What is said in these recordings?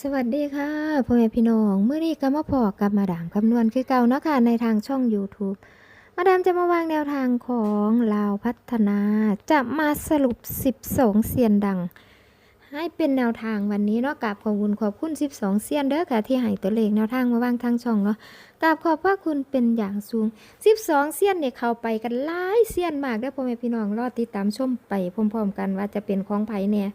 สวัสดีค่ะพ่อแม่พี่น้องเมื่อนี้ก็มาพอกับมาดามคำนวณคือเก่าเนาะค่ะในทางช่อง YouTube มาดามจะมาวางแนวทางของลาวพัฒนา จะมาสรุป 12เซียนดัง ให้เป็นแนวทางวันนี้เนาะกับขอบคุณขอบคุณ 12เซียนเด้อค่ะที่ให้ตัวเลขแนวทางมาวางทางช่องเนาะกับขอบพระคุณเป็นอย่างสูง 12เซียนเนี่ยเข้าไปกันหลายเซียนมากเด้อพ่อแม่พี่น้องรอติดตามชมไปพร้อมๆ กันว่าจะเป็นของไผ่เนี่ย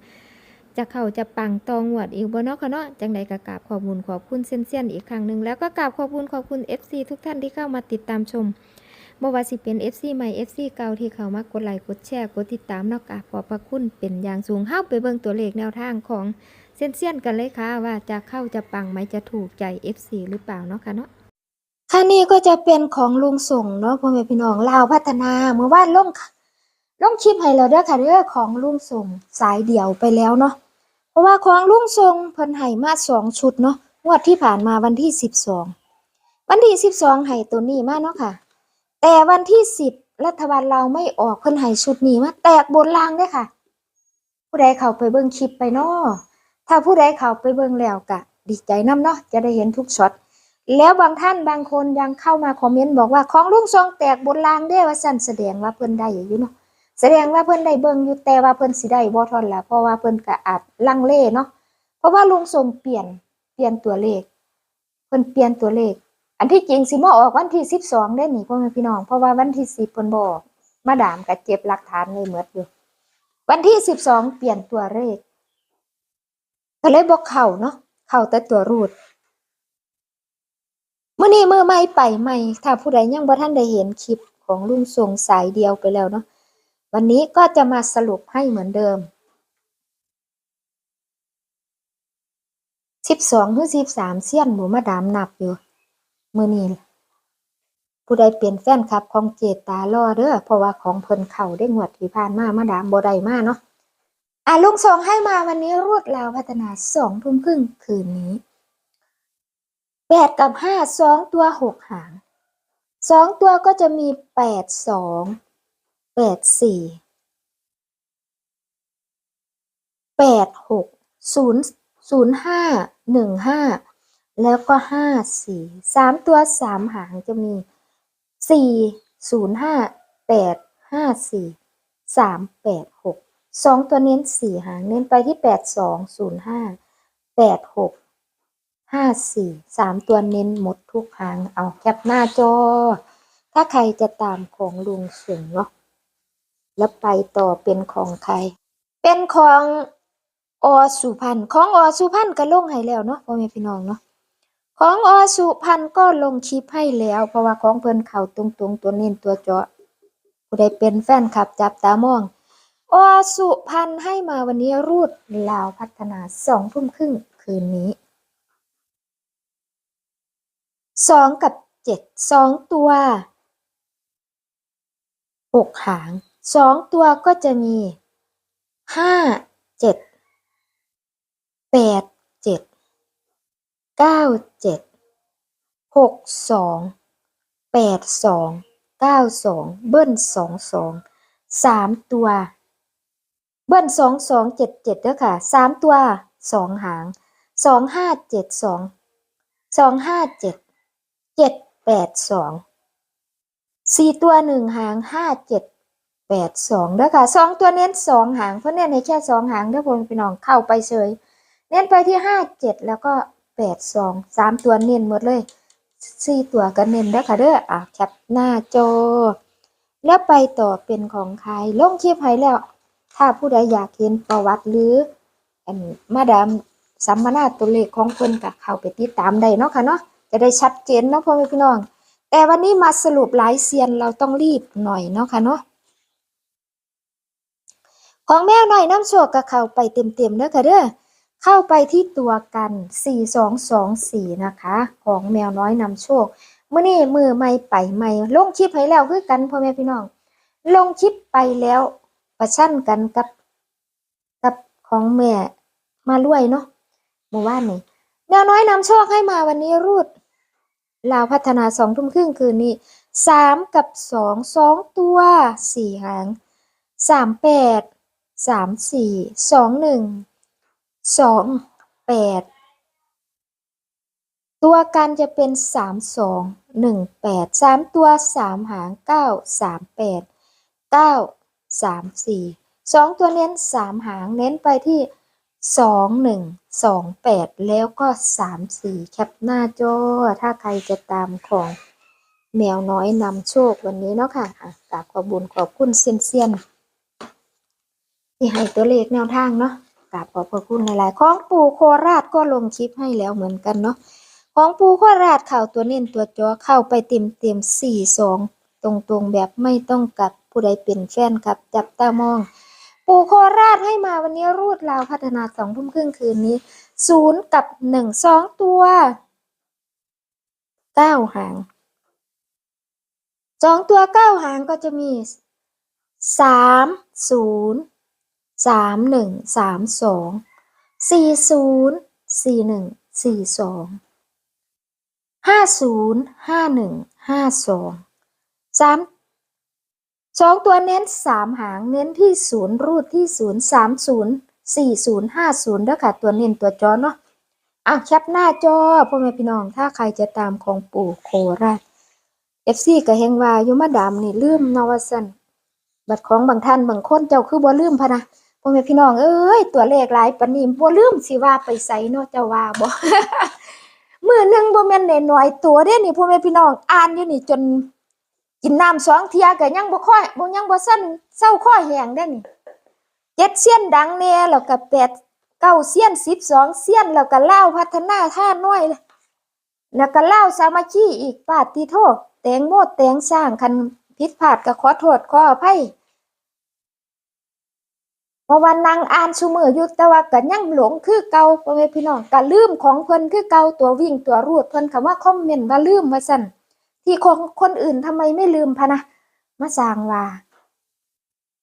จะเข้าจะปังตองหวดอีกบ่เนาะคะเนาะจังใดก็กราบขอบคุณขอบคุณเซียนๆอีกครั้งหนึ่งแล้วก็กราบขอบคุณขอบคุณ FC ทุกท่านที่เข้ามาติดตามชมบ่ว่าสิเป็น FC ใหม่ FC เก่าที่เข้ามากดไลค์กดแชร์กดติดตามเนาะกราบขอบพระคุณเป็นอย่างสูงเฮาไปเบิ่งตัวเลขแนวทางของเซียนๆกันเลยค่ะว่าจะเข้าจะปังไหมจะถูกใจ FC หรือเปล่าเนาะค่ะเนาะค่ะนี่ก็จะเป็นของลุงส่งเนาะพ่อแม่พี่น้องลาวพัฒนาเมื่อวานลงลงคลิปให้แล้วเด้อค่ะเด้อของลุงส่งสายเดี่ยวไปแล้วเนาะ ราะว่าของลุงทรงเพิ่นให้มาสองชุดเนาะงวดที่ผ่านมาวันที่สิบสองวันที่สิบสองให้ตัวนี้มาเนาะค่ะ แต่วันที่สิบรัฐบาลเราไม่ออกเพิ่นให้ชุดนี้มาแตกบนล่างเด้ค่ะ ผู้ใดเข้าไปเบิ่งคลิปไปเนาะถ้าผู้ใดเข้าไปเบิ่งแล้วก็ดีใจนํเนาะจะได้เห็นทุกช็อตแล้วบางท่านบางคนยังเข้ามาคอมเมนต์บอกว่าของลุงทรงแตกบนล่างเด้ว่าสั่นแสดงว่าเพิ่นได้อยู่เนาะ แสดงว่าเพิ่อนได้เบิ่งอยู่แต่ว่าเพิ่อนสิได้บ่ทอนละเพราะว่าเพิ่อนก็อาจลังเลเนาะเพราะว่าลุงส่งเปลี่ยนเปลี่ยนตัวเลข เพิ่อนเปลี่ยนตัวเลข อันที่จริงสิมาออกวันที่12ได้หนี่พ่อแม่พี่น้อง เพราะว่าวันที่10เพิ่นบอกมาดามก็เจ็บหลักฐานเลยหมดอยู่ วันที่12เปลี่ยนตัวเลขก็เลยบ่เข้าเนาะเข้าแต่ตัวรูดเมื้อนี้เมื้อใหม่ไปใหม่ถ้าผู้ใดยังบ่ทันได้เห็นคลิปของลุงส่งสายเดียวไปแล้วเนาะ วันนี้ก็จะมาสรุปให้เหมือนเดิมสิบสองหรือสิบสามเสี้ยนหมูมาดามนับอยู่ มือนี้ผู้ใดเป็นแฟนคลับของเจตาล่อเด้อเพราะว่าของเพิ่นเข่าได้งวดที่ผ่านมามาดามบ่ได้มาเนาะอะลุงส่งให้มาวันนี้รวดราวพัฒนาสองทุ่มครึ่งคืนนี้แปดกับห้าสองตัวหกหางสองตัวก็จะมีแปดสอง แปดสี่แปดหกศูนย์ศูนย์ห้าหนึ่งห้าแล้วก็ห้าสี่สามตัวสามหางจะมีสี่ศูนย์ห้าแปดห้าสี่สามแปดหกสองตัวเน้นสี่หางเน้นไปที่แปดสองศูนย์ห้าแปดหกห้าสี่สามตัวเน้นหมดทุกหางเอาแคปหน้าจอ ถ้าใครจะตามของลุงเสงเนาะ แล้วไปต่อเป็นของใคร เป็นของอสุพรรณของอสุพรรณก็ลงให้แล้วเนาะพ่อแม่พี่น้องเนาะของอสุพรรณก็ลงคลิปให้แล้ว เพราะว่าของเพิ่นเข้าตรงๆตัวเน้นตัวเจาะผู้ใดเป็นแฟนคลับจับตามองอสุพรรณให้มาวันนี้รูดลาวพัฒนาสองทุ่มครึ่งคืนนี้สองกับเจ็ดสองตัวหกหาง สองตัวก็จะมีห้าเจ็ดแปดเจ็ดเก้าเจ็ดหกสองแปดสองเก้าสองเบิ้ลสองสองสามตัว เบิ้ลสองสองเจ็ดเจ็ดเด้อค่ะสามตัวสองหางสองห้าเจ็ดสองสองห้าเจ็ดเจ็ดแปดสองสี่ตัวหนึ่งหางห้าเจ็ด แปดสองเด้อค่ะสองตัวเน้นสองหางเพราะเน้นให้แค่สองหางเด้อพ่อแม่พี่น้องเข้าไปเฉยเน้นไปที่ห้าเจ็ดแล้วก็แปดสองสามตัวเน้นหมดเลยสี่ตัวก็เน้นเด้อค่ะเด้ออะแคปหน้าจอแล้วไปต่อเป็นของใครลงคลิปให้แล้ว ถ้าผู้ใดอยากเห็นประวัติหรืออันมาดามสัมมนาตัวเลขของเพิ่นก็เข้าไปติดตามได้เนาะค่ะเนาะจะได้ชัดเจนเนาะพ่อแม่พี่น้อง แต่วันนี้มาสรุปหลายเซียนเราต้องรีบหน่อยเนาะค่ะเนาะ ของแมวหน่อยน้ำโชคก็เข้าไปเต็มๆเด้อค่ะเด้อเข้าไปที่ตัวกัน 4224 นะคะ ของแมวน้อยนำโชคเมื่อนี้มือไม่ไปไม่ลงคลิปให้แล้วคือกันพ่อแม่พี่น้อง ลงคลิปไปแล้วประชันกันกับกับของแม่มาล้วยเนาะเมื่อวานนี้แมวน้อยนำโชคให้มาวันนี้รูดลาวพัฒนาสองทุ่มครึ่งคืนนี้สามกับสองสองตัวสี่หางสามแปด สามสี่สองหนึ่งสองแปดตัวกันจะเป็นสามสองหนึ่งแปดสามตัวสามหางเก้าสามแปดเก้าสามสี่สองตัวเน้นสามหางเน้นไปที่สองหนึ่งสองแปดแล้วก็สามสี่แคปหน้าจอถ้าใครจะตามของแมวน้อยนำโชควันนี้เนาะค่ะอะกราบขอบุญขอบคุณเซียนเซียน ที่ให้ตัวเลขแนวทางเนาะกราบขอบพระคุณหลายๆของปู่โคราชก็ลงคลิปให้แล้วเหมือนกันเนาะของปูโคราชเข่าตัวเน้นตัวจอเข้าไปเต็มเต็มสี่สองตรงตรงๆแบบไม่ต้องกลับผู้ใดเป็นแฟนครับจับตามอง ปูโคราชให้มาวันนี้รูดราวพัฒนาสองทุ่มครึ่งคืนนี้ศูนย์กับหนึ่งสองตัวเก้าหางสองตัวเก้าหางก็จะมีสามศูนย์ สามหนึ่งสามสองสี่ศูนย์สี่หนึ่งสี่สองห้าศูนย์ห้าหนึ่งห้าสองสามสองตัวเน้นสามหางเน้นที่ศูนย์รูดที่ศูนย์สามศูนย์สี่ศูนย์ห้าศูนย์ด้วยค่ะตัวเน้นตัวจอเนาะอะแคปหน้าจอพ่อแม่พี่น้องถ้าใครจะตามของปู่โคราชเอฟซีกับเฮงวาอยู่มาดามนี่ลืมนวสันบัตรของบางท่านบางคนเจ้าคือบ่ลืมพะนะ พ่อแม่พี่น้องเอ้ยตัวเลขหลายปานนี้บ่ลืมสิว่าไปใส่เนาะเจ้าว่าบ่มือหนึ่งบ่แม่นน้อยๆตัวเด้นี่พ่อแม่พี่น้องอ่านอยู่นี่จนกินน้ำสองเทียก็ยังบ่ค่อยบ่ยังบ่ซั่นเศร้าข้อยแห้งเด้นี่เจ็ดเสี้ยนดังแน่แล้วก็แปดเก้าเสี้ยนสิบสองเสี้ยนแล้วก็เล่าพัฒนาท่าน้อยแล้วก็เล่าสามัคคีอีกปาติโทษแตงโมดแตงสร้างคันผิดพลาดก็ขอโทษขออภัย เพราะว่านั่งอ่านซุมืออยู่แต่ว่าก็ยังหลงคือเก่าพ่อแม่พี่น้องก็ลืมของเพิ่นคือเก่าตัววิ่งตัวรูดเพิ่นคำว่าคอมเมนต์ว่าลืมว่าซั่นที่ของคนอื่นทำไมไม่ลืมพะนะมาสร้างว่า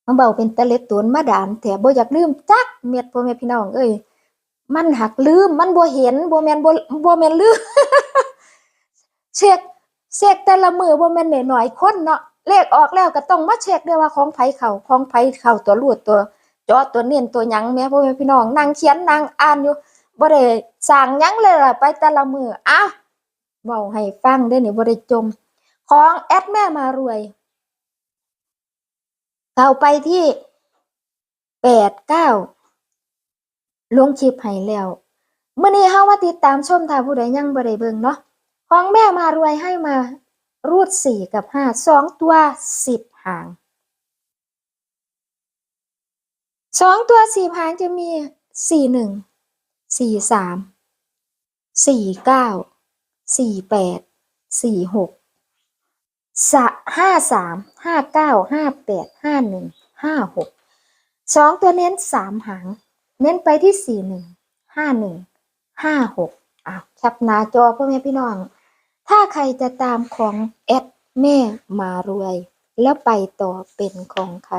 มาเบาเป็นตะเล็ดตวนมาดามแต่บ่อยากลืมจักเม็ดพ่อแม่พี่น้องเอ้ยมันหักลืมมันบ่เห็นบ่แม่นบ่บ่แม่นลืมเช็คเช็คแต่ละมือบ่แม่นน้อยๆคนเนาะเลขออกแล้วก็ต้องมาเช็คด้วยว่าของไผเข้าของไผเข้าตัวรูดตัว จอตัวเน้นตัวยังแม่พ่อแม่พี่น้องนั่งเขียนนั่งอ่านอยู่บ่ได้สร้างยังเลยล่ะไปแต่ละมืออ้าวเว้าให้ฟังได้อนี่บ่ได้จม ของแอดแม่มารวย เข้าไปที่แปดเก้าลงคลิปให้แล้วมื้อนี้เฮามาติดตามชมถ้าผู้ใดยังบ่ได้เบิ่งเนาะของแม่มารวยให้มารูดสี่กับห้าสองตัวสิบหาง สองตัวสี่หางจะมีสี่หนึ่งสี่สามสี่เก้าสี่แปดสี่หกสะห้าสามห้าเก้าห้าแปดห้าหนึ่งห้าหกสองตัวเน้นสามหาง เน้นไปที่สี่หนึ่งห้าหนึ่งห้าหกอ้าวแคปหน้าจอพ่อแม่พี่น้อง ถ้าใครจะตามของแอดแม่มารวย แล้วไปต่อเป็นของใคร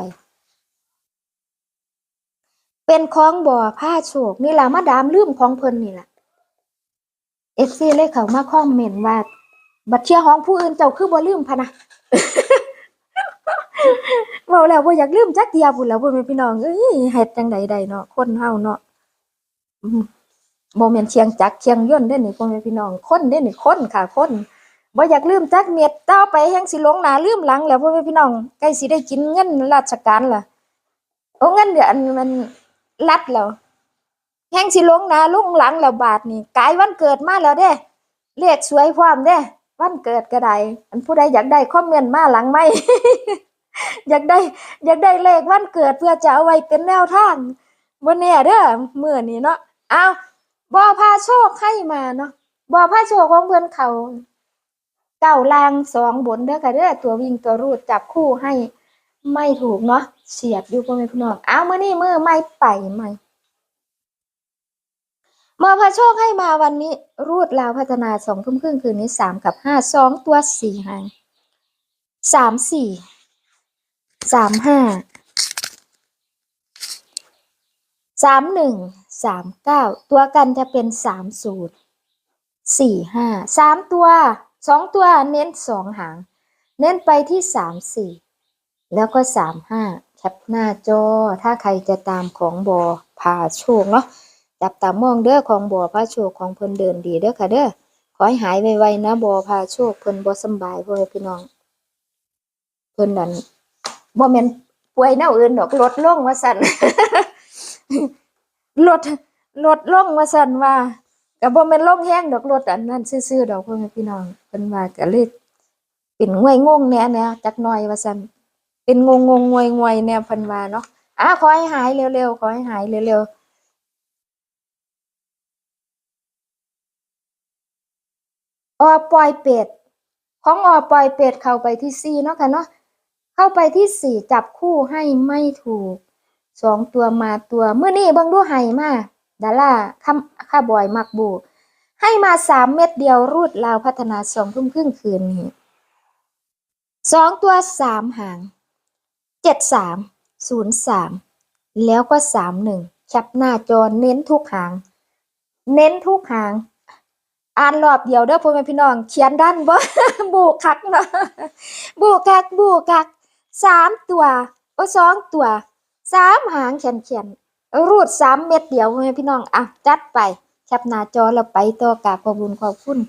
เป็นของบ่อผ้าโชคนี่ล่ะมาดามลืมของเพิ่นนี่ล่ะเอฟซีเลยเขามาคอมเมนต์ว่า บัตรเชียร์ของผู้อื่นเจ้าคือบ่ลืมพะนะเว้าแล้วบ่อยากลืมจักเดียวพุ่นแล้วพ่อแม่พี่น้องเอ้ยเฮ็ดจังใดได้เนาะคนเฮาเนาะบ่แม่นเชียงจักรเชียงย่นต์เด้นี่พ่อแม่พี่น้องคนเด้นี่คนค่ะคนบ่อยากลืมจักเม็ดต่อไปแฮงสิหลงหน้าลืมหลังแล้วพ่อแม่พี่น้องใกล้สิได้กินเงินราชการล่ะโอ้เงินเดือนมัน ลัดแล้วแห้งสิลงนะลุงหลังแล้วบาทนี่กายวันเกิดมาแล้วเด้เลขสวยพร้อมเด้วันเกิดก็ได้อันผู้ใดอยากได้คอมเมนมาหลังไม่อยากได้อยากได้เลขวันเกิดเพื่อจะเอาไว้เป็นแนวทางบ่แน่เด้อเมื้อนี้เนาะเอาบ่พาโชคให้มาเนาะบ่พาโชคของเพิ่อนเขาเก้าลางสองบนเด้อค่ะเด้อตัววิ่งตัวรูดจับคู่ให้ ไม่ถูกเนาะเฉียดอยู่พ่อแม่พี่น้องเอามื้อนี้มือไม่ไปใหม่มาพาโชคให้มาวันนี้ รูดลาวพัฒนาสองทุ่มครึ่งคืนนี้สามกับห้าสองตัวสี่หางสามสี่สามห้าสามหนึ่งสามเก้าตัวกันจะเป็นสามศูนย์สี่ห้าสามตัวสองตัวเน้นสองหาง เน้นไปที่สามสี่ แล้วก็สามห้าแคปหน้าจอ ถ้าใครจะตามของบอพาโชคเนาะจับตามองเด้อของบอพาโชคของเพิ่นเดินดีเด้อค่ะเด้อขอให้หายไวๆนะบอพาโชคเพิ่นบ่สบายพ่อพี่น้อง เพิ่นนั่นบ่แมนป่วยแนวอื่นดอกลดลงว่าซั่นลดลดลงว่าซั่นว่าก็บ่แม่นลงแห้งดอกลดอันนั้นซื่อๆดอกพ่อแม่พี่น้องเพิ่นว่าก็เลยเป็นงวยงงแน่แน่จักหน่อยว่าซั่น เป็นงงงงงวยงวยแหน่เพิ่นว่าเนาะอะขอให้หายเร็วๆขอให้หายเร็วๆออปอยเป็ด ของออปอยเป็ดเข้าไปที่สี่เนาะค่ะเนาะเข้าไปที่สี่จับคู่ให้ไม่ถูกสองตัวมาตัวเมื่อนี้เบิ่งดูให้มาดาราค่ำค่าบอยมักบู ให้มาสามเม็ดเดียวรูดลาวพัฒนาสองทุ่มครึ่งคืนนี้สองตัวสามหาง เจ็ดสามศูนย์สามแล้วก็สามหนึ่งชับหน้าจอเน้นทุกหาง เน้นทุกหาง อ่านรอบเดียวเด้อพ่อแม่พี่น้องเขียนด้านบ่บูคักเนาะบูคักบูคักสามตัวโอ้สองตัวสามหางเขียนเขียนรูดสามเม็ดเดียวพ่อแม่พี่น้องอะจัดไปแคปหน้าจอแล้วไปต่อกาบขอบุญขอบคุณ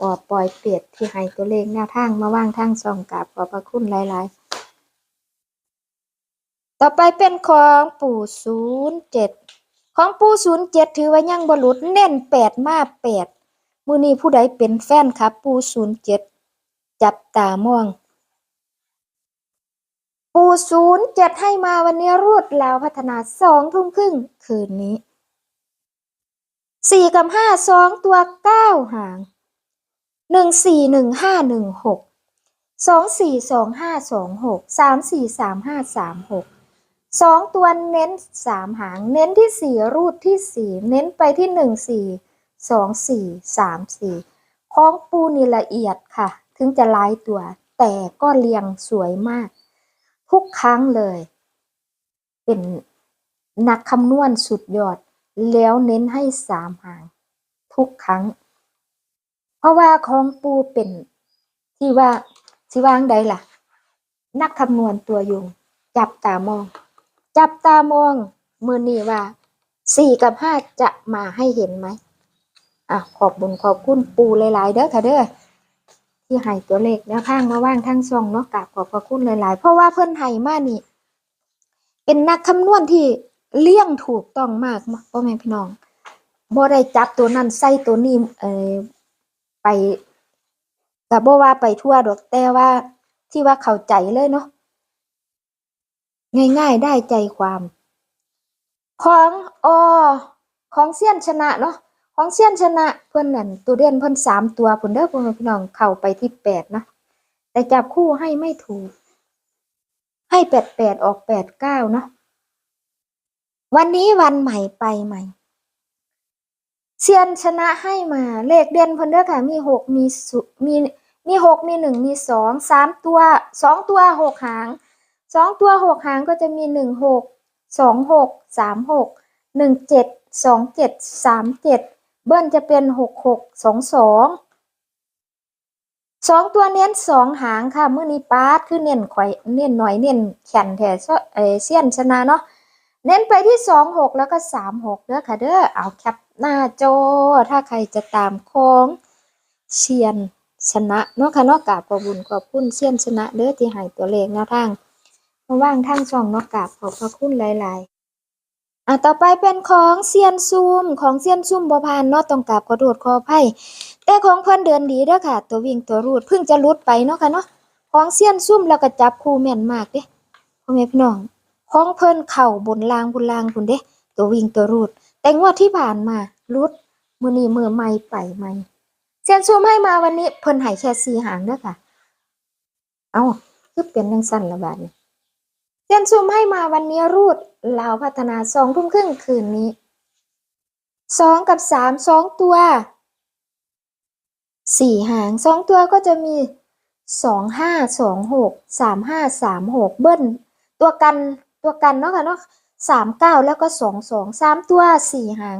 ปอปล่อยเปียดที่ให้ตัวเลขหน้าทางมาว่างทางสองกาบขอบพระคุณหลาย ๆ ต่อไปเป็นของปู่ศูนย์เจ็ดของปู่ศูนย์เจ็ดถือว่ายังบหลุดเน้นแปดมาแปดมือนี้ผู้ใดเป็นแฟนครับ ปูศูนย์เจ็ดจับตามอง ปูศูนย์เจ็ดให้มาวันนี้รูดแล้วพัฒนาสองทุ่มครึ่งคืนนี้สี่กับห้าสองตัวเก้าหางหนึ่งสี่หนึ่งห้าหนึ่งหกสองสี่สองห้าสองหกสามสี่สามห้าสามหก สองตัวเน้นสามหาง เน้นที่สี่รูดที่สี่เน้นไปที่หนึ่งสี่สองสี่สามสี่ของปูนี่ละเอียดค่ะ ถึงจะลายตัว แต่ก็เรียงสวยมาก ทุกครั้งเลย เป็นนักคำนวณสุดยอด แล้วเน้นให้สามหาง ทุกครั้ง เพราะว่าของปูเป็นที่ว่าที่ว่างใดล่ะ นักคำนวณตัวยง จับตามอง จับตามองมือนี้ว่าสี่กับห้าจะมาให้เห็นไหมอะขอบบุญขอบคุณปูหลายๆเด้อค่ะเด้อที่ให้ตัวเลขแนวทางมาว่างทางช่องเนาะกราบขอบพระคุณหลายๆ เพราะว่าเพิ่อนให้มานี่ เป็นนักคำนวณที่เลี่ยงถูกต้องมากพ่อแม่พี่น้องบ่ได้จับตัวนั้นใส่ตัวนี้เออไปก็บ่ว่าไปทั่วดอกแต่ว่าที่ว่าเข้าใจเลยเนาะ ง่าย ๆ ได้ใจความ ของอของเซียนชนะเนาะของเซียนชนะเพิ่อนนั่นตัวเด่นเพิ่นสามตัวเพิ่นเด้อพ่อแม่พี่น้องเข้าไปที่แปดนะแต่จับคู่ให้ไม่ถูก ให้แปดแปดออกแปดเก้าเนาะวันนี้วันใหม่ไปใหม่เซียนชนะให้มาเลขเด่นเพิ่นเด้อค่ะมีหกมีสุมีมีหกมีหนึ่งมีสองสามตัวสองตัวหกหาง สองตัวหกหางก็จะมีหนึ่งหกสองหกสามหกหนึ่งเจ็ดสองเจ็ดสามเจ็ดเบิ้ลจะเป็นหกหกสองสองสองตัวเน้นสองหางค่ะมื้อนี้ปาดคือเน้นข่อยเน้นหน่อยเน้นแขนแท้ซะเอเซียนชนะเนาะเน้นไปที่สองหกแล้วก็สามหกเด้อค่ะเด้อเอาแคปหน้าจอถ้าใครจะตามของเชียนชนะเนาะค่ะเนาะกราบขอบคุญขอบคุณเซียนชนะเด้อที่ให้ตัวเลขแนวทาง ว่างทางช่องเนาะกราบขอบพระคุณหลายๆอะต่อไปเป็นของเซียนซุ่มของเซียนซุ่มบ่ผ่านเนาะต้องกราบขอโทษขออภัยแต่ของเพิ่นเดินดีเด้อค่ะ ตัววิ่งตัวรูดเพิ่งจะรุดไปเนาะค่ะเนาะของเซียนซุ่มแล้วก็จับคู่แม่นมากเด้พ่อแม่พี่น้องของเพิ่นเข้าบนลางบนลางพุ่นเด้ตัววิ่งตัวรูด แต่งวดที่ผ่านมารุดมือนี้มือใหม่ไปใหม่เซียนซุมให้มาวันนี้เพิ่นให้แค่4หางเด้อค่ะ เอ้าคือเป็นจังซั่นละบาดนี้ เซียนซุมให้มาวันนี้รูดลาวพัฒนาสองทุ่มครึ่งคืนนี้สองกับสามสองตัวสี่หางสองตัวก็จะมีสองห้าสองหกสามห้าสามหกเบิ้ลตัวกันตัวกันเนาะค่ะเนาะสามเก้าแล้วก็สองสองสามตัวสี่หาง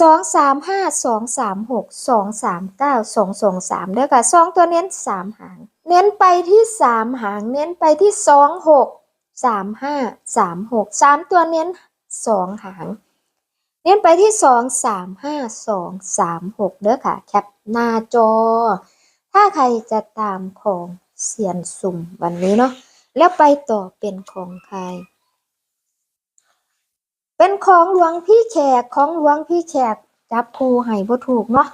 สองสามห้าสองสามหกสองสามเก้าสองสองสามเด้อค่ะสองตัวเน้นสามหาง เน้นไปที่สามหาง เน้นไปที่สองหก สามห้าสามหกสามตัวเน้นสองหาง เน้นไปที่สองสามห้าสองสามหกเด้อค่ะ แคปหน้าจอ ถ้าใครจะตามของเสียนสุ่มวันนี้เนาะแล้วไปต่อเป็นของใคร เป็นของหลวงพี่แขกของหลวงพี่แขกจับคูให้บ่ถูกเนาะ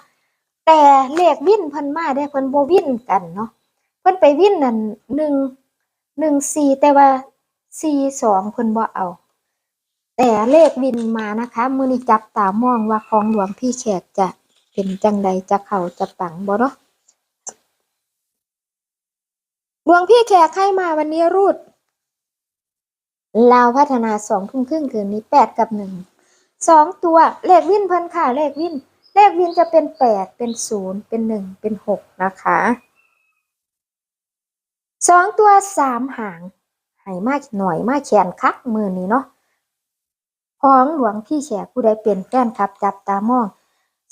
แต่เลขวิ่นเพิ่นมาได้เพิ่นบ่วิ่นกันเนาะเพิ่นไปวิ่นนั่นหนึ่งหนึ่งสี่แต่ว่า สี่สองเพิ่นบ่เอา แต่เลขวินมานะคะมือนี้จับตามองว่าของหลวงพี่แขกจะเป็นจังใดจะเข้าจะปังบ่เนาะหลวงพี่แขกให้มาวันนี้รูดลาวพัฒนาสองทุ่มครึ่งคืนนี้แปดกับหนึ่งสองตัวเลขวินเพิ่นค่ะเลขวิน เลขวินจะเป็นแปดเป็นศูนย์เป็นหนึ่งเป็นหกนะคะสองตัวสามหาง ให้มากหน่อยมากแขนคักมือนี้เนาะของหลวงพี่แขกผู้ใดเป็นแฟนครับ จับตามอง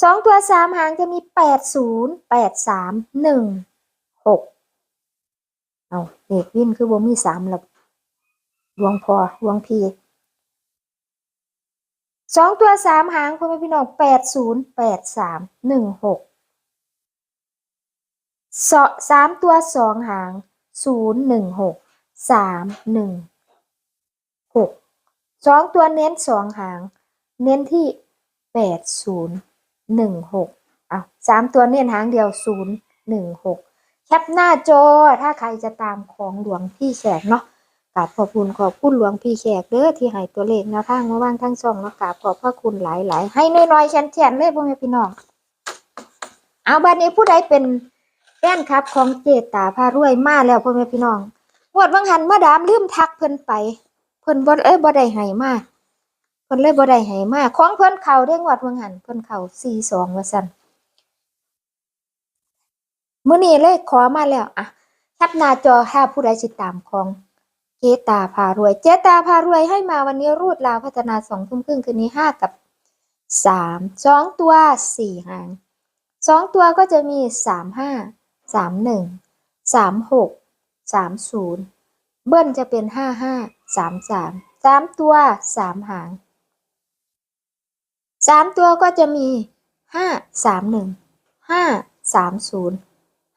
สองตัวสามหางจะมีแปดศูนย์แปดสามหนึ่งหกเอาเด็กวิ่นคือบ่มีสามหรอกหลวงพอหลวงพี่สองตัวสามหางพ่อแม่พี่น้องแปดศูนย์แปดสามหนึ่งหกสามตัวสองหางศูนย์หนึ่งหก สามหนึ่งหกสองตัวเน้นสองหาง เน้นที่แปดศูนย์หนึ่งหกอะสามตัวเน้นหางเดียวศูนย์หนึ่งหกแคปหน้าจอถ้าใครจะตามของหลวงพี่แขกเนาะกราบขอบคุณขอบคุณหลวงพี่แขกเด้อที่ให้ตัวเลขแนวทางมาว่างทั้งช่องเนาะกราบขอบพระคุณหลายๆ ให้น้อยๆแฉนๆเลยพ่อแม่พี่น้อง เอาบัดนี้ผู้ใดเป็นแฟนคลับของเจตาพารวยมาแล้วพ่อแม่พี่น้อง งวดวังหันมาดามลืมทักเพิ่นไป เพิ่นบ่เอ้ยบ่ได้ให้มาเพิ่นเลยบ่ได้ให้มาของเพิ่นเข้าได้งวดเบิ่งหันเพิ่นเข้า42ว่าซั่นมื้อนี้เลยขอมาแล้วอะแคปหน้าจอถ้าผู้ใดสิตามของเจตาพารวย เจตาพารวยให้มาวันนี้รูดลาวพัฒนา2ทุ่มครึ่งคืนนี้5กับ3 2ตัว4หาง2ตัวก็จะมีสามห้าสามหนึ่งสามหก 35 31 36 30เบิ้ลจะเป็นห้าห้าสามสามสามตัวสามหางสามตัวก็จะมีห้าสามหนึ่งห้าสามศูนย์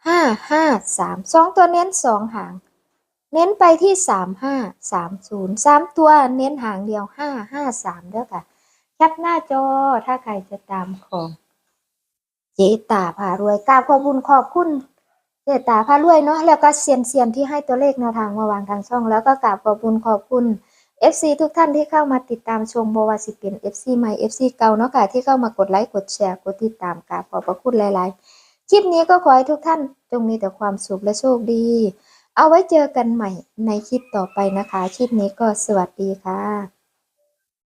ห้าห้าสามสองตัวเน้นสองหาง เน้นไปที่สามห้าสามศูนย์สามตัวเน้นหางเดียวห้าห้าสามเด้อค่ะแคปหน้าจอถ้าใครจะตามของเจตาพารวยกราบขอบคุณขอบคุณ เจตาพารวยเนาะแล้วก็เซียนเซียนๆที่ให้ตัวเลขแนวทางมาวางทางช่อง แล้วก็กราบขอบคุณขอบคุณ FC ทุกท่านที่เข้ามาติดตามชมบวาสิเป็น FC ใหม่ FC เก่าเนาะค่ะที่เข้ามากดไลค์กดแชร์กดติดตามกราบขอบพระคุณหลาย ๆ คลิปนี้ก็ขอให้ทุกท่านจงมีแต่ความสุขและโชคดี เอาไว้เจอกันใหม่ในคลิปต่อไปนะคะ คลิปนี้ก็สวัสดีค่ะ